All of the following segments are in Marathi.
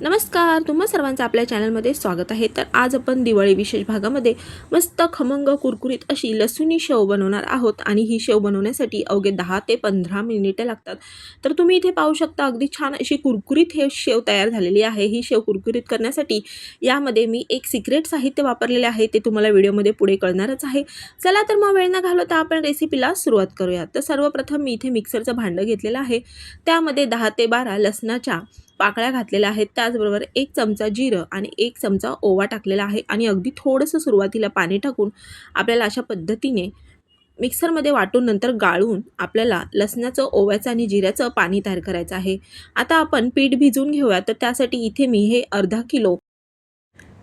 नमस्कार तुम्हा सर्वांचं आपल्या चॅनलमध्ये स्वागत आहे. तर आज आपण दिवाळी विशेष भागामध्ये मस्त खमंग कुरकुरीत अशी लसूणी शेव बनवणार आहोत आणि ही शेव बनवण्यासाठी अवघे दहा ते पंधरा मिनिटे लागतात. तर तुम्ही इथे पाहू शकता अगदी छान अशी कुरकुरीत हे शेव तयार झालेली आहे. ही शेव कुरकुरीत करण्यासाठी यामध्ये मी एक सिक्रेट साहित्य वापरलेले आहे ते तुम्हाला व्हिडिओमध्ये पुढे कळणारच आहे. चला तर मग वेळ न घालवता आपण रेसिपीला सुरुवात करूया तर सर्वप्रथम मी इथे मिक्सरचं भांडं घेतलेलं आहे. त्यामध्ये दहा ते बारा लसणाच्या पाकळ्या घातलेल्या आहेत. त्याचबरोबर एक चमचा जिरं आणि एक चमचा ओवा टाकलेला आहे आणि अगदी थोडंसं सुरुवातीला पाणी टाकून आपल्याला अशा पद्धतीने मिक्सरमध्ये वाटून नंतर गाळून आपल्याला लसणाचं ओव्याचं आणि जिऱ्याचं पाणी तयार करायचं आहे. आता आपण पीठ भिजवून घेऊया. तर त्यासाठी इथे मी हे अर्धा किलो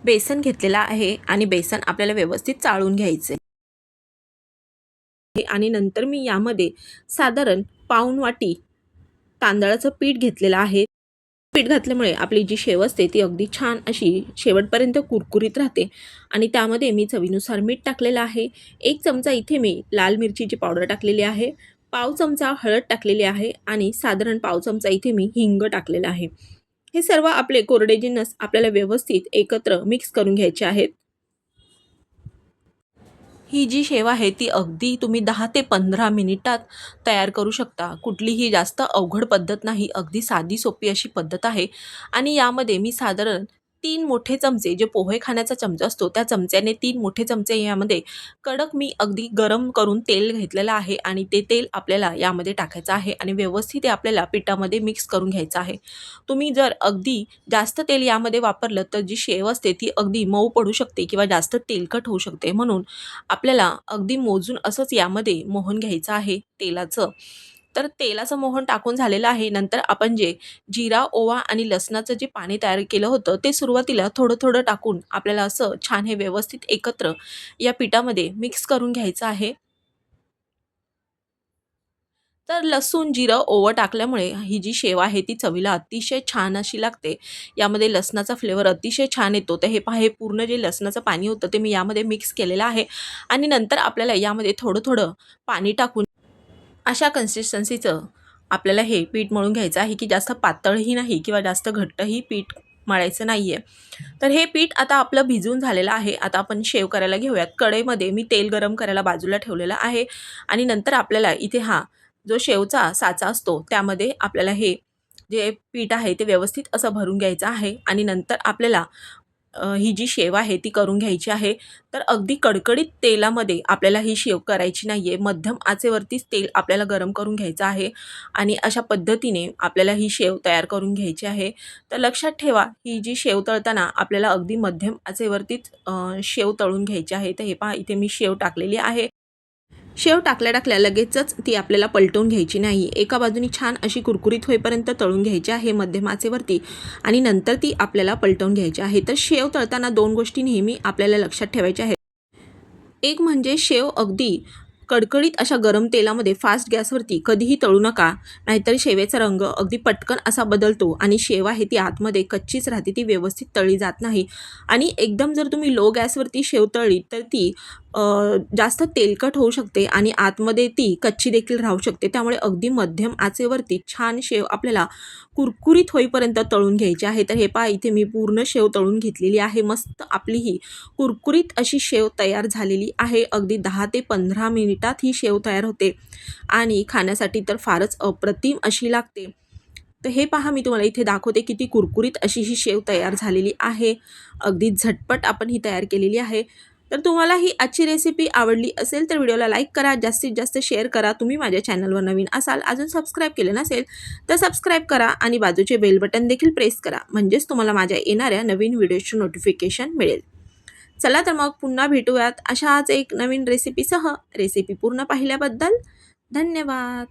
बेसन घेतलेलं आहे आणि बेसन आपल्याला व्यवस्थित चाळून घ्यायचे आणि नंतर मी यामध्ये साधारण पाऊण वाटी तांदळाचं पीठ घेतलेलं आहे. पीठ घातल्यामुळे आपली जी शेव असते ती अगदी छान अशी शेवटपर्यंत कुरकुरीत राहते. आणि त्यामध्ये मी चवीनुसार मीठ टाकलेलं आहे. एक चमचा इथे मी लाल मिरचीची पावडर टाकलेली आहे. पाव चमचा हळद टाकलेली आहे आणि साधारण पाव चमचा इथे मी हिंग टाकलेलं आहे. हे सर्व आपले कोरडे जिन्नस आपल्याला व्यवस्थित एकत्र मिक्स करून घ्यायचे आहेत. ही जी शेव आहे ती अगदी तुम्ही दहा ते पंधरा मिनिटात तयार करू शकता. कुठलीही जास्त अवघड पद्धत नाही. अगदी साधी सोपी अशी पद्धत आहे. आणि यामध्ये मी साधारण तीन मोठे चमचे जे पोहे खाण्याचा चमचा असतो त्या चमच्याने तीन मोठे चमचे यामध्ये कडक मी अगदी गरम करून तेल घेतलेलं आहे आणि ते तेल आपल्याला यामध्ये टाकायचं आहे आणि व्यवस्थित ते आपल्याला पिठामध्ये मिक्स करून घ्यायचं आहे. तुम्ही जर अगदी जास्त तेल यामध्ये वापरलं तर जी शेव असते ती अगदी मऊ पडू शकते किंवा जास्त तेलकट होऊ शकते. म्हणून आपल्याला अगदी मोजून असंच यामध्ये मोहन घ्यायचं आहे तेलाचं. तर तेलाचं मोहन टाकून झालेलं आहे. नंतर आपण जे जिरा ओवा आणि लसणाचं जे पाणी तयार केलं होतं ते सुरुवातीला थोडं थोडं टाकून आपल्याला असं छान हे व्यवस्थित एकत्र या पिठामध्ये मिक्स करून घ्यायचं आहे. तर लसूण जिरं ओवं टाकल्यामुळे ही जी शेव आहे ती चवीला अतिशय छान अशी लागते. यामध्ये लसणाचा फ्लेवर अतिशय छान येतो. तर हे पहा हे पूर्ण जे लसणाचं पाणी होतं ते मी यामध्ये मिक्स केलेलं आहे. आणि नंतर आपल्याला यामध्ये थोडं थोडं पाणी टाकून अशा कन्सिस्टन्सीचं आपल्याला हे पीठ मळून घ्यायचं आहे की जास्त पातळही नाही किंवा जास्त घट्टही पीठ मळायचं नाही आहे तर हे पीठ आता आपलं भिजून झालेलं आहे. आता आपण शेव करायला घेऊयात. कढईमध्ये मी तेल गरम करायला बाजूला ठेवलेलं आहे आणि नंतर आपल्याला इथे हा जो शेवचा साचा असतो त्यामध्ये आपल्याला हे जे पीठ आहे ते व्यवस्थित असं भरून घ्यायचं आहे आणि नंतर आपल्याला ही जी शेव आहे ती करून घ्यायची आहे तर अगदी कडकडीत तेलामध्ये आपल्याला ही शेव करायची नाही आहे मध्यम आचेवरतीच तेल आपल्याला गरम करून घ्यायचं आहे आणि अशा पद्धतीने आपल्याला ही शेव तयार करून घ्यायची आहे. तर लक्षात ठेवा ही जी शेव तळताना आपल्याला अगदी मध्यम आचेवरतीच शेव तळून घ्यायची आहे. तर हे पहा इथे मी शेव टाकलेली आहे. शेव टाकल्या टाकल्या लगेचच ती आपल्याला पलटवून घ्यायची नाही. एका बाजूनी छान अशी कुरकुरीत होईपर्यंत तळून घ्यायची आहे मध्यम आचेवरती आणि नंतर ती आपल्याला पलटवून घ्यायची आहे. तर शेव तळताना दोन गोष्टी नेहमी आपल्याला लक्षात ठेवायच्या आहेत. एक म्हणजे शेव अगदी कडकडीत अशा गरम तेलामध्ये फास्ट गॅसवरती कधीही तळू नका नाहीतर शेवेचा रंग अगदी पटकन असा बदलतो आणि शेव आहे ती आतमध्ये कच्चीच राहते ती व्यवस्थित तळली जात नाही. आणि एकदम जर तुम्ही लो गॅसवरती शेव तळली तर ती जास्त तेलकट होऊ शकते आणि आतमध्ये ती कच्ची देखील राहू शकते. त्यामुळे अगदी मध्यम आचेवरती छान शेव आपल्याला कुरकुरीत होईपर्यंत तळून घ्यायची आहे. तर हे पहा इथे मी पूर्ण शेव तळून घेतलेली आहे. मस्त आपली ही कुरकुरीत अशी शेव तयार झालेली आहे. अगदी दहा ते पंधरा मिनिटात ही शेव तयार होते आणि खाण्यासाठी तर फारच अप्रतिम अशी लागते. तर हे पहा मी तुम्हाला इथे दाखवते किती कुरकुरीत अशी ही शेव तयार झालेली आहे. अगदी झटपट आपण ही तयार केलेली आहे. तर तुम्हाला ही आजची रेसिपी आवडली असेल तर व्हिडिओला लाईक करा जास्तीत जास्त शेअर करा. तुम्ही माझ्या चॅनलवर नवीन असाल अजून सबस्क्राईब केले नसेल तर सबस्क्राईब करा आणि बाजूचे बेल बटन देखील प्रेस करा. म्हणजेच तुम्हाला माझ्या येणाऱ्या नवीन व्हिडिओचे नोटिफिकेशन मिळेल. चला तर मग पुन्हा भेटूयात अशाच एक नवीन रेसिपीसह रेसिपी पूर्ण पाहिल्याबद्दल धन्यवाद.